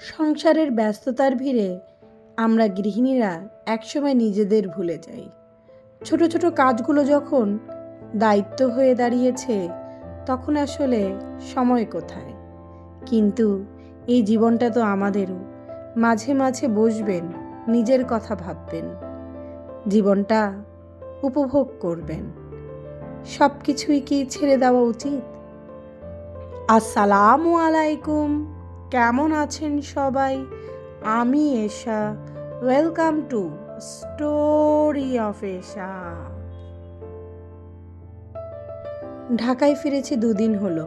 সংসারের ব্যস্ততার ভিড়ে আমরা গৃহিণীরা একসময় নিজেদের ভুলে যাই। ছোট ছোট কাজগুলো যখন দায়িত্ব হয়ে দাঁড়িয়েছে, তখন আসলে সময় কোথায়? কিন্তু এই জীবনটা তো আমাদেরও। মাঝে মাঝে বসবেন, নিজের কথা ভাববেন। জীবনটা উপভোগ করবেন। সব কিছুই কি ছেড়ে দেওয়া উচিত? আসসালামু আলাইকুম। কেমন আছেন সবাই? আমি Esha. Welcome to story of Esha ঢাকায় ফিরেছি দুদিন হলো।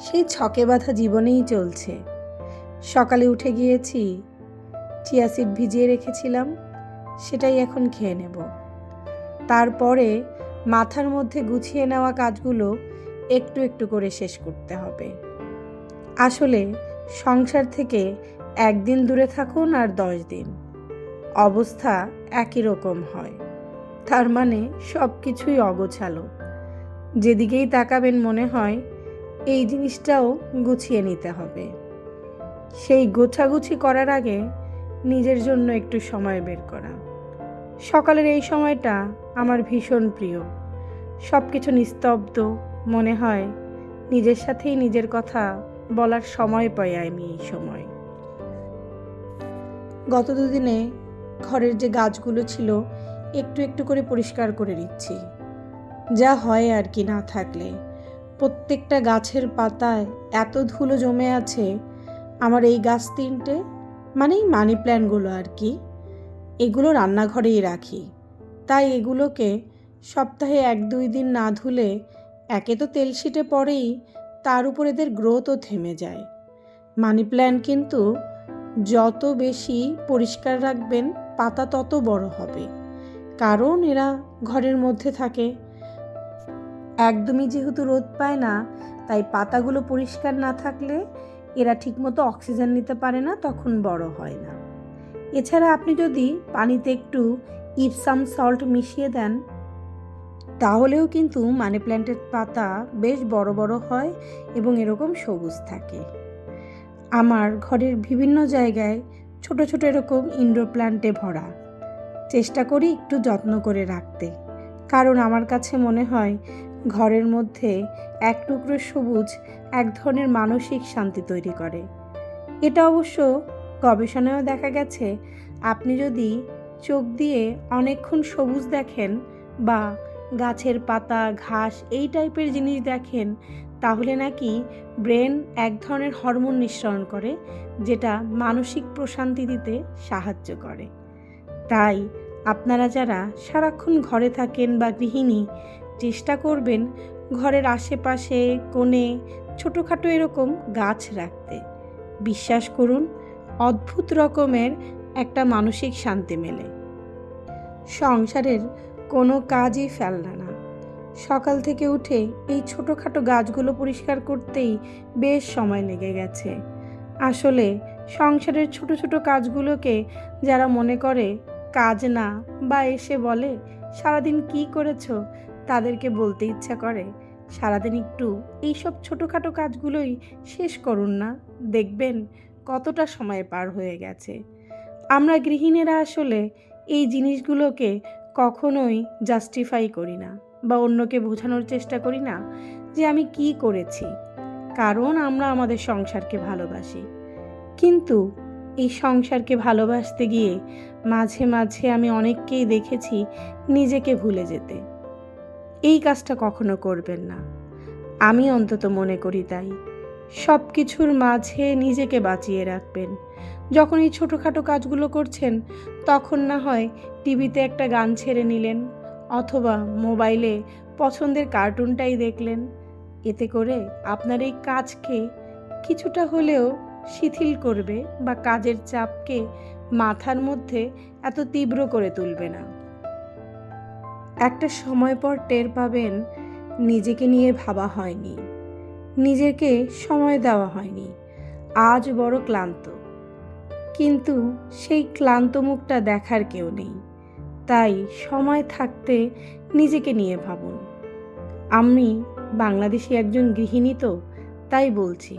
সেই ছকে বাঁধা জীবনেই চলছে। সকালে উঠে গিয়েছি চিয়াসিড ভিজিয়ে রেখেছিলাম, সেটাই এখন খেয়ে নেব। তারপরে মাথার মধ্যে গুছিয়ে নেওয়া কাজগুলো একটু একটু করে শেষ করতে হবে। আসলে সংসার থেকে একদিন দূরে থাকুন আর দশ দিন। অবস্থা একই রকম হয়। তার মানে সব কিছুই অগোছালো। যেদিকেই তাকাবেন মনে হয়, এই জিনিসটাও গুছিয়ে নিতে হবে। সেই গোছাগুছি করার আগে নিজের জন্য একটু সময় বের করা। সকালের এই সময়টা আমার ভীষণ প্রিয়। সব কিছু নিস্তব্ধ, মনে হয় নিজের সাথেই নিজের কথা বলার সময় পাই আমি এই সময়। গত দুদিনে ঘরের যে গাছগুলো ছিল, একটু একটু করে পরিষ্কার করে নিচ্ছি। যা হয় আর কি না থাকলে। প্রত্যেকটা গাছের পাতায় এত ধুলো জমে আছে, আমার এই গাছ তিনটে মানে মানি প্ল্যান্টগুলো আর কি, এগুলো রান্নাঘরেই রাখি। তাই এগুলোকে সপ্তাহে এক দুই দিন না ধুলে, একে তো তেল শিটে পড়েই তার উপর এদের গ্রোথও থেমে যায়। মানি প্ল্যান্ট কিন্তু যত বেশি পরিষ্কার রাখবেন, পাতা তত বড় হবে। কারণ এরা ঘরের মধ্যে থাকে। একদমই যেহেতু রোদ পায় না, তাই পাতাগুলো পরিষ্কার না থাকলে এরা ঠিকমতো অক্সিজেন নিতে পারে না, তখন বড় হয় না। এছাড়া আপনি যদি পানিতে একটু ইপসাম সল্ট মিশিয়ে দেন তাহলেও কিন্তু মানি প্ল্যান্টের পাতা বেশ বড় বড় হয় এবং এরকম সবুজ থাকে। আমার ঘরের বিভিন্ন জায়গায় ছোট ছোট এরকম ইনডোর প্ল্যান্টে ভরা। চেষ্টা করি একটু যত্ন করে রাখতে। কারণ আমার কাছে মনে হয় ঘরের মধ্যে এক টুকরো সবুজ এক ধরনের মানসিক শান্তি তৈরি করে। এটা অবশ্য গবেষণায়ও দেখা গেছে, আপনি যদি চোখ দিয়ে অনেকক্ষণ সবুজ দেখেন বা গাছের পাতা, ঘাস এই টাইপের জিনিস দেখেন, তাহলে নাকি ব্রেন এক ধরনের হরমোন নিঃসরণ করে, যেটা মানসিক প্রশান্তি দিতে সাহায্য করে। তাই আপনারা যারা সারাক্ষণ ঘরে থাকেন বা গৃহিণী, চেষ্টা করবেন ঘরের আশেপাশে, কোণে ছোটোখাটো এরকম গাছ রাখতে। বিশ্বাস করুন, অদ্ভুত রকমের একটা মানসিক শান্তি মেলে। সংসারের কোনো কাজই ফেলনা না। সকাল থেকে উঠে এই ছোটোখাটো গাছগুলো পরিষ্কার করতেই বেশ সময় লেগে গেছে। আসলে সংসারের ছোট ছোট কাজগুলোকে যারা মনে করে কাজ না বা এসে বলে, সারাদিন কি করেছ? তাদেরকে বলতে ইচ্ছা করে। সারাদিন একটু এইসব ছোটোখাটো কাজগুলোই শেষ করুন না। দেখবেন কতটা সময় পার হয়ে গেছে। আমরা গৃহিণীরা আসলে এই জিনিসগুলোকে কখনোই জাস্টিফাই করি না বা অন্যকে বোঝানোর চেষ্টা করি না যে আমি কি করেছি। কারণ আমরা আমাদের সংসারকে ভালোবাসি। কিন্তু এই সংসারকে ভালোবাসতে গিয়ে মাঝে মাঝে আমি অনেককেই দেখেছি নিজেকে ভুলে যেতে। এই কাজটা কখনো করবেন না। আমি অন্তত মনে করি তাই। সব কিছুর মাঝে নিজেকে বাঁচিয়ে রাখবেন। যখন এই ছোটোখাটো কাজগুলো করছেন, তখন না হয় টিভিতে একটা গান ছেড়ে নিলেন, অথবা মোবাইলে পছন্দের কার্টুনটাই দেখলেন। এতে করে আপনার এই কাজকে কিছুটা হলেও শিথিল করবে বা কাজের চাপকে মাথার মধ্যে এত তীব্র করে তুলবে না। একটা সময় পর টের পাবেন, নিজেকে নিয়ে ভাবা হয়নি, নিজেকে সময় দেওয়া হয়নি। আজ বড় ক্লান্ত। কিন্তু সেই ক্লান্ত মুখটা দেখার কেউ নেই। তাই সময় থাকতে নিজেকে নিয়ে ভাবুন। আমি বাংলাদেশি একজন গৃহিণী তো, তাই বলছি।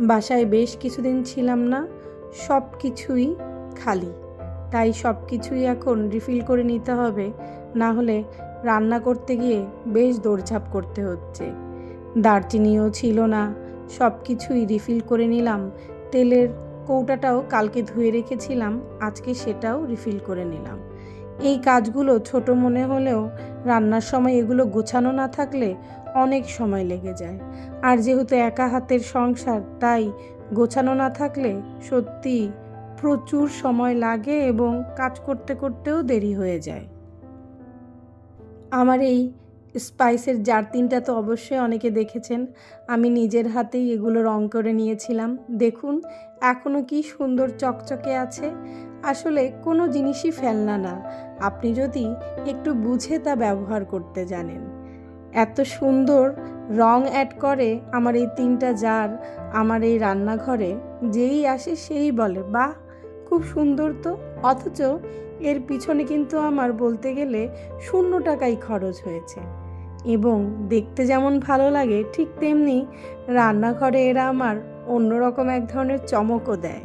বাসায় বেশ কিছুদিন ছিলাম না, সব কিছুই খালি। তাই সব কিছুই এখন রিফিল করে নিতে হবে, না হলে রান্না করতে গিয়ে বেশ দৌড়ঝাঁপ করতে হচ্ছে। দারচিনিও ছিল না, সব কিছুই রিফিল করে নিলাম, তেলের কৌটাটাও কালকে ধুয়ে রেখেছিলাম, আজকে সেটাও রিফিল করে নিলাম। এই কাজগুলো ছোট মনে হলেও রান্নার সময় এগুলো গোছানো না থাকলে অনেক সময় লেগে যায়। আর যেহেতু একা হাতের সংসার, তাই গোছানো না থাকলে সত্যি প্রচুর সময় লাগে এবং কাজ করতে করতেও দেরি হয়ে যায়। আমার এই স্পাইসের জার তিনটা তো অবশ্যই অনেকে দেখেছেন। আমি নিজের হাতেই এগুলো রং করে নিয়েছিলাম। দেখুন এখনও কি সুন্দর চকচকে আছে। আসলে কোনো জিনিসই ফেলনা না। আপনি যদি একটু বুঝে তা ব্যবহার করতে জানেন। এত সুন্দর রং অ্যাড করে আমার এই তিনটা জার আমার এই রান্নাঘরে, যেই আসে সেই বলে, বাহ, খুব সুন্দর তো। অথচ এর পিছনে কিন্তু আমার বলতে গেলে শূন্য টাকাই খরচ হয়েছে। এবং দেখতে যেমন ভালো লাগে, ঠিক তেমনি রান্নাঘরে এরা আমার অন্যরকম এক ধরনের চমকও দেয়।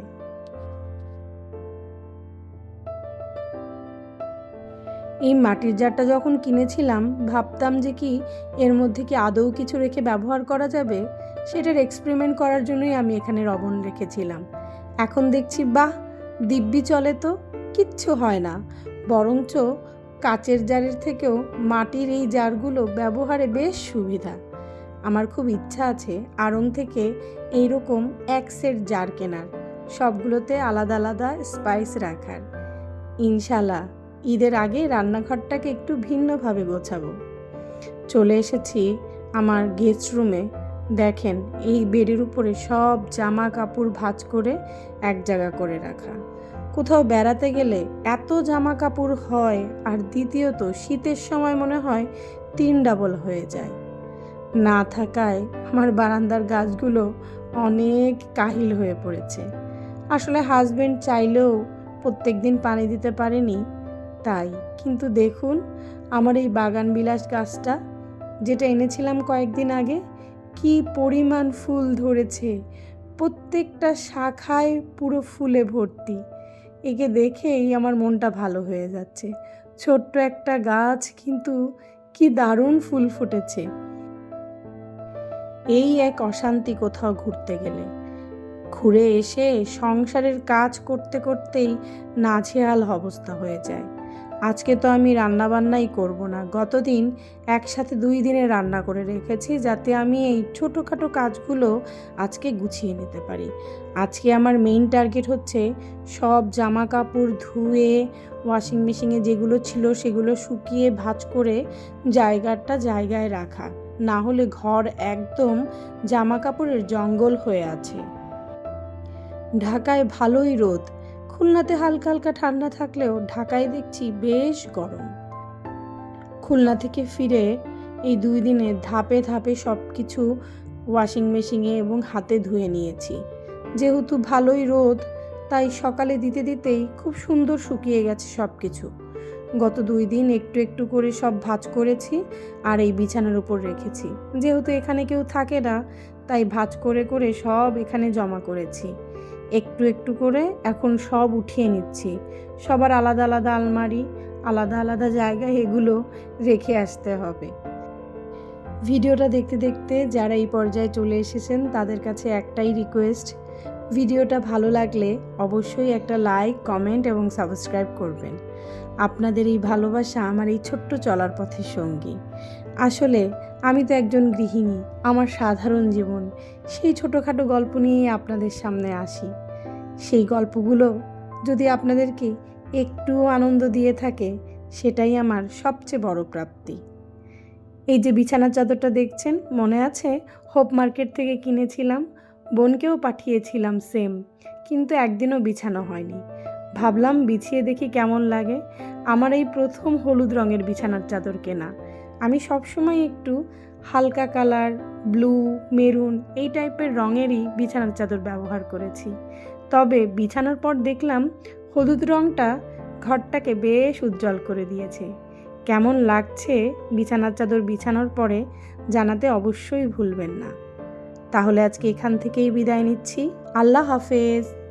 এই মাটির জারটা যখন কিনেছিলাম, ভাবতাম যে কি এর মধ্যে কি আদৌ কিছু রেখে ব্যবহার করা যাবে? সেটার এক্সপেরিমেন্ট করার জন্যই আমি এখানে রবণ রেখেছিলাম। এখন দেখছি, বাহ! দিব্যি চলে তো, কিচ্ছু হয় না। বরঞ্চ কাচের জারের থেকেও মাটির এই জারগুলো ব্যবহারে বেশ সুবিধা। আমার খুব ইচ্ছা আছে আড়ং থেকে এইরকম এক সেট জার কেনার। সবগুলোতে আলাদা আলাদা স্পাইস রাখার। ইনশাল্লাহ ঈদের আগে রান্নাঘরটাকে একটু ভিন্নভাবে গোছাবো। চলে এসেছি আমার গেস্ট রুমে দেখেন, এই বেডের উপরে সব জামা কাপড় ভাঁজ করে এক জায়গা করে রাখা। কোথাও বেড়াতে গেলে এত জামা কাপড় হয় আর দ্বিতীয়ত শীতের সময় মনে হয় তিন ডাবল হয়ে যায়। না থাকায় আমার বারান্দার গাছগুলো অনেক কাহিল হয়ে পড়েছে। আসলে হাজবেন্ড চাইলেও প্রত্যেক দিন পানি দিতে পারেনি, তাই। কিন্তু দেখুন, আমার এই বাগান বিলাস গাছটা, যেটা এনেছিলাম কয়েকদিন আগে, কি পরিমাণ ফুল ধরেছে। প্রত্যেকটা শাখায় পুরো ফুলে ভর্তি। একে দেখেই আমার মনটা ভালো হয়ে যাচ্ছে। ছোট্ট একটা গাছ, কিন্তু কি দারুণ ফুল ফুটেছে। এই এক অশান্তি কোথাও ঘুরতে গেলে। ঘুরে এসে সংসারের কাজ করতে করতেই নাজেহাল অবস্থা হয়ে যায়। আজকে তো আমি রান্নাবান্নাই করব না। গতদিন একসাথে দুই দিনে রান্না করে রেখেছি যাতে আমি এই ছোটোখাটো কাজগুলো আজকে গুছিয়ে নিতে পারি। আজকে আমার মেইন টার্গেট হচ্ছে সব জামা কাপড় ধুয়ে ওয়াশিং মেশিনে যেগুলো ছিল সেগুলো শুকিয়ে ভাঁজ করে জায়গাটা জায়গায় রাখা। না হলে ঘর একদম জামা কাপড়ের জঙ্গল হয়ে আছে। ঢাকায় ভালোই রোদ। খুলনাতে হালকা হালকা ঠান্ডা থাকলেও ঢাকায় দেখছি বেশ গরম। খুলনা থেকে ফিরে এই দুই দিনে ধাপে ধাপে সব কিছু ওয়াশিং মেশিনে এবং হাতে ধুয়ে নিয়েছি। যেহেতু ভালোই রোদ, তাই সকালে দিতে দিতেই খুব সুন্দর শুকিয়ে গেছে সব কিছু গত দুই দিন একটু একটু করে সব ভাঁজ করেছি আর এই বিছানার উপর রেখেছি। যেহেতু এখানে কেউ থাকে না, তাই ভাঁজ করে করে সব এখানে জমা করেছি। একটু একটু করে এখন সব উঠিয়ে নিচ্ছি। সবার আলাদা আলাদা আলমারি, আলাদা আলাদা জায়গায় এগুলো রেখে আসতে হবে। ভিডিওটা দেখতে দেখতে যারা এই পর্যায়ে চলে এসেছেন, তাদের কাছে একটাই রিকোয়েস্ট ভিডিওটা ভালো লাগলে অবশ্যই একটা লাইক কমেন্ট এবং সাবস্ক্রাইব করবেন। আপনাদের এই ভালোবাসা আমার এই ছোট্ট চলার পথের সঙ্গী। আসলে আমি তো একজন গৃহিণী, আমার সাধারণ জীবন। সেই ছোটোখাটো গল্প নিয়ে আপনাদের সামনে আসি। সেই গল্পগুলো যদি আপনাদেরকে একটু আনন্দ দিয়ে থাকে, সেটাই আমার সবচেয়ে বড় প্রাপ্তি। এই যে বিছানার চাদরটা দেখছেন, মনে আছে? হোপ মার্কেট থেকে কিনেছিলাম, বোনকেও পাঠিয়েছিলাম সেম, কিন্তু একদিনও বিছানো হয়নি। ভাবলাম বিছিয়ে দেখি কেমন লাগে। আমার এই প্রথম হলুদ রঙের বিছানার চাদর কেনা। আমি সবসময় একটু হালকা কালার, ব্লু, মেরুন এই টাইপের রঙেরই বিছানার চাদর ব্যবহার করেছি। তবে বিছানার পর দেখলাম হলুদ রঙটা ঘরটাকে বেশ উজ্জ্বল করে দিয়েছে। কেমন লাগছে বিছানার চাদর বিছানোর পরে জানাতে অবশ্যই ভুলবেন না। তাহলে আজকে এখান থেকেই বিদায় নিচ্ছি। আল্লাহ হাফেজ।